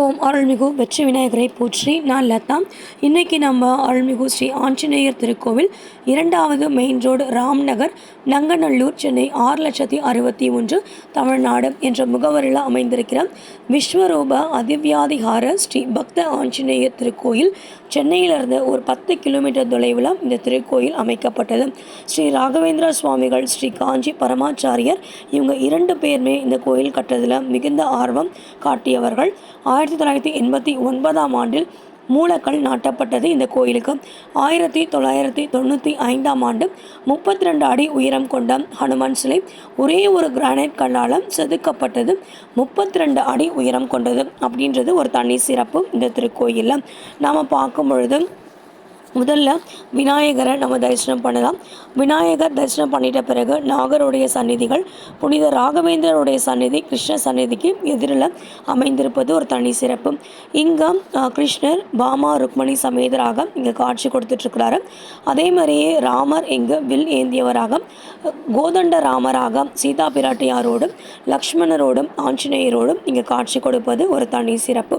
ஓம் அருள்மிகு வெற்றி விநாயகரை போற்றி நான் லதா. இன்னைக்கு நம்ம அருள்மிகு ஸ்ரீ ஆஞ்சநேயர் திருக்கோவில் இரண்டாவது மெயின் ரோடு ராம்நகர் நங்கநல்லூர் சென்னை ஆறு லட்சத்தி அறுபத்தி ஒன்று தமிழ்நாடு என்ற முகவரியில் அமைந்திருக்கிற விஸ்வரூப அதிவியாதிகார ஸ்ரீ பக்த ஆஞ்சநேயர் திருக்கோயில் சென்னையிலிருந்து ஒரு பத்து கிலோமீட்டர் தொலைவில் இந்த திருக்கோயில் அமைக்கப்பட்டது. ஸ்ரீ ராகவேந்திர சுவாமிகள் ஸ்ரீ காஞ்சி பரமாச்சாரியர் இவங்க இரண்டு பேருமே இந்த கோயில் கட்டுறதில் மிகுந்த ஆர்வம் காட்டியவர்கள். ஆயிரத்தி ஆயிரத்தி தொள்ளாயிரத்தி எண்பத்தி ஒன்பதாம் ஆண்டில் மூலக்கல் நாட்டப்பட்டது இந்த கோயிலுக்கு. ஆயிரத்தி தொள்ளாயிரத்தி தொண்ணூற்றி ஐந்தாம் ஆண்டு முப்பத்தி ரெண்டு அடி உயரம் கொண்ட ஹனுமான் சிலை ஒரே ஒரு கிரானைட் கல்லால் செதுக்கப்பட்டது. முப்பத்தி ரெண்டு அடி உயரம் கொண்டது அப்படின்றது ஒரு தனி சிறப்பு இந்த திருக்கோயிலில். நாம் பார்க்கும் பொழுது முதல்ல விநாயகரை நம்ம தரிசனம் பண்ணலாம். விநாயகர் தரிசனம் பண்ணிட்ட பிறகு நாகருடைய சந்நிதிகள் புனித ராகவேந்தருடைய சந்நிதி கிருஷ்ண சந்நிதிக்கு எதிரில் அமைந்திருப்பது ஒரு தனி சிறப்பு. இங்கே கிருஷ்ணர் பாமா ருக்மணி சமேதராக இங்கே காட்சி கொடுத்துட்ருக்கிறாரு. அதே மாதிரியே ராமர் இங்கு வில் ஏந்தியவராக கோதண்ட ராமராக சீதா பிராட்டியாரோடும் லக்ஷ்மணரோடும் ஆஞ்சநேயரோடும் இங்கே காட்சி கொடுப்பது ஒரு தனி சிறப்பு.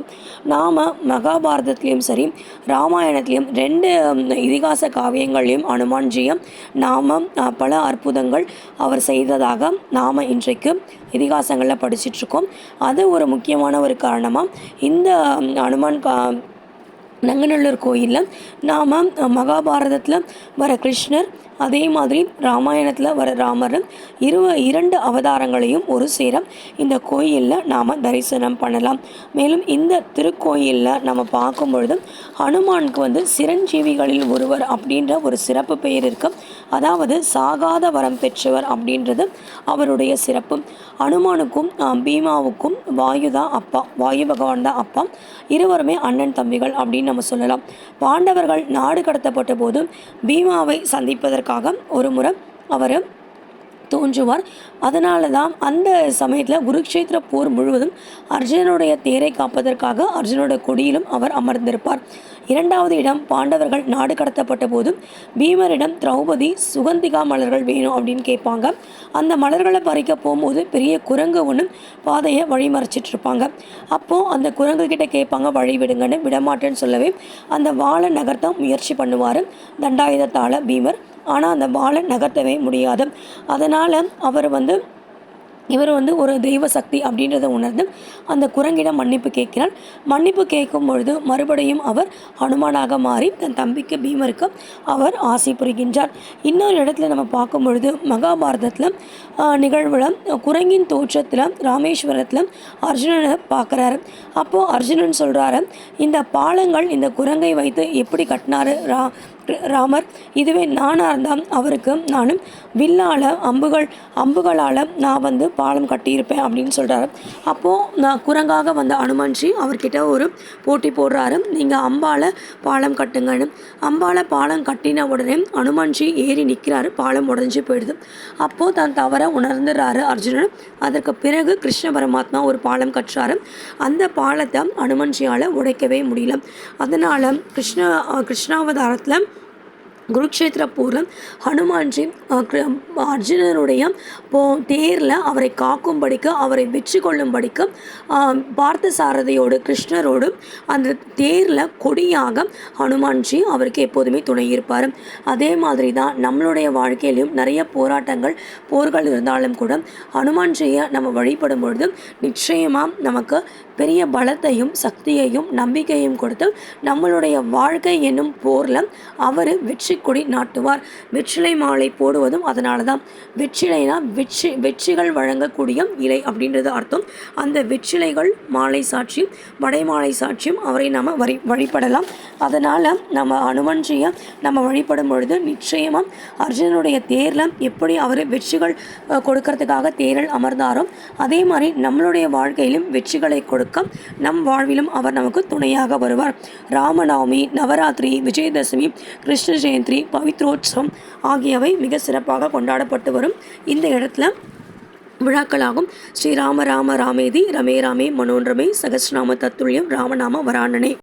நாம் மகாபாரதத்துலேயும் சரி ராமாயணத்துலேயும் ரெண்டு இதிகாச காவியங்களையும் அனுமான்ஜியும் நாம் பல அற்புதங்கள் அவர் செய்ததாக நாம் இன்றைக்கு இதிகாசங்களில் படிச்சிட்ருக்கோம். அது ஒரு முக்கியமான ஒரு காரணமாக இந்த அனுமான் கா நங்கநல்லூர் கோயிலில் நாம் மகாபாரதத்தில் வர கிருஷ்ணர் அதே மாதிரி ராமாயணத்தில் வர ராமர் இரு இரண்டு அவதாரங்களையும் ஒரு சேர இந்த கோயிலில் நாம் தரிசனம் பண்ணலாம். மேலும் இந்த திருக்கோயிலில் நம்ம பார்க்கும் பொழுது ஹனுமானுக்கு வந்து சிரஞ்சீவிகளில் ஒருவர் அப்படின்ற ஒரு சிறப்பு பெயர் இருக்கு. அதாவது சாகாத வரம் பெற்றவர் அப்படின்றது அவருடைய சிறப்பு. ஹனுமானுக்கும் பீமாவுக்கும் வாயு தான் அப்பா வாயு பகவான் தான் அப்பா. இருவருமே அண்ணன் தம்பிகள் அப்படின்னு நம்ம சொல்லலாம். பாண்டவர்கள் நாடு கடத்தப்பட்ட போது பீமாவை சந்திப்பதற்காக ஒரு முறை அவர் தோன்றுவார். அதனால தான் அந்த சமயத்தில் குருக்ஷேத்திர போர் முழுவதும் அர்ஜுனனுடைய தேரை காப்பதற்காக அர்ஜுனோட கொடியிலும் அவர் அமர்ந்திருப்பார். இரண்டாவது இடம் பாண்டவர்கள் நாடு கடத்தப்பட்ட போதும் பீமரிடம் திரௌபதி சுகந்திகா மலர்கள் வேணும் அப்படின்னு கேட்பாங்க. அந்த மலர்களை பறிக்க போகும்போது பெரிய குரங்கு ஒன்று பாதையை வழிமறைச்சிட்டு இருப்பாங்க அப்போது அந்த குரங்கு கிட்ட கேட்பாங்க வழி விடுங்கன்னு விடமாட்டேன்னு சொல்லவே அந்த வாழை நகர்த்த முயற்சி பண்ணுவார் தண்டாயுதத்தால் பீமர். ஆனால் அந்த வாழை நகர்த்தவே முடியாது. அதனால் அவர் வந்து இவர் வந்து ஒரு தெய்வ சக்தி அப்படின்றத உணர்ந்து அந்த குரங்கிடம் மன்னிப்பு கேட்கிறார். மன்னிப்பு கேட்கும் பொழுது மறுபடியும் அவர் ஹனுமானாக மாறி தன் தம்பிக்கு பீமருக்கு அவர் ஆசை புரிகின்றார். இன்னொரு இடத்துல நம்ம பார்க்கும் பொழுது மகாபாரதத்தில் நிகழ்வில் குரங்கின் தோற்றத்தில் ராமேஸ்வரத்தில் அர்ஜுனனை பார்க்குறாரு. அப்போது அர்ஜுனன் சொல்கிறாரு இந்த பாலங்கள் இந்த குரங்கை வைத்து எப்படி கட்டினாரு ரா ராமர்? இதுவே நானாக இருந்தால் அவருக்கு நானும் வில்லால் அம்புகள் அம்புகளால் நான் வந்து பாலம் கட்டியிருப்பேன் அப்படின்னு சொல்கிறாரு அப்போது நான் குரங்காக வந்த அனுமன்ஜி அவர்கிட்ட ஒரு போட்டி போடுறாரு. நீங்கள் அம்பால் பாலம் கட்டுங்கன்னு. அம்பால் பாலம் கட்டின உடனே அனுமன்ஜி ஏறி நிற்கிறாரு பாலம் உடஞ்சி போயிடுது. அப்போது தன் தவறை உணர்ந்துடுறாரு அர்ஜுனன். அதற்கு பிறகு கிருஷ்ண பரமாத்மா ஒரு பாலம் கட்டுறாரு அந்த பாலத்தை அனுமன்ஜியால் உடைக்கவே முடியல. அதனால் கிருஷ்ண கிருஷ்ணாவதாரத்தில் குருக்ஷேத்திர போரில் ஹனுமான்ஜி அர்ஜுனனுடைய போ தேரில் அவரை காக்கும்படிக்கு அவரை வெற்றி கொள்ளும்படிக்கு பார்த்த சாரதியோடு கிருஷ்ணரோடு அந்த தேரில் கொடியாக ஹனுமான்ஜி அவருக்கு எப்போதுமே துணை இருப்பார். அதே மாதிரி தான் நம்மளுடைய வாழ்க்கையிலும் நிறைய போராட்டங்கள் போர்கள் இருந்தாலும் கூட ஹனுமான்ஜியை நம்ம வழிபடும் பொழுது நிச்சயமாக நமக்கு பெரிய பலத்தையும் சக்தியையும் நம்பிக்கையும் கொடுத்து நம்மளுடைய வாழ்க்கை என்னும் போரில் அவர் வெற்றி வெற்றிக்கொடி நாட்டுவார். வெற்றிலை மாலை போடுவதும் அதனால தான் வெற்றிலைனா வெற்றி வெற்றிகள் வழங்கக்கூடிய இலை அப்படின்றது அர்த்தம். அந்த வெற்றிலைகள் மாலை சாட்சியும் வடை மாலை சாட்சியும் அவரை நம்ம வரி வழிபடலாம். அதனால் நம்ம அனுமன்றியை நம்ம வழிபடும் பொழுது நிச்சயமாக அர்ஜுனனுடைய தேரில் எப்படி அவர் வெற்றிகள் கொடுக்கறதுக்காக தேரில் அமர்ந்தாரோ அதே மாதிரி நம்மளுடைய வாழ்க்கையிலும் வெற்றிகளை கொடுக்க நம் வாழ்விலும் அவர் நமக்கு துணையாக வருவார். ராமநவமி நவராத்திரி விஜயதசமி கிருஷ்ண ஜெயந்தி பவித்ரோத்சவம் ஆகியவை மிக சிறப்பாக கொண்டாடப்பட்டு வரும். இந்த இடத்துல விழாக்களாகும். ஸ்ரீராம ராம ராமேதி ரமே ராமே மனோன்ரமே சகஸ்ரநாம தத்துல்யம் ராமநாம வராணனே.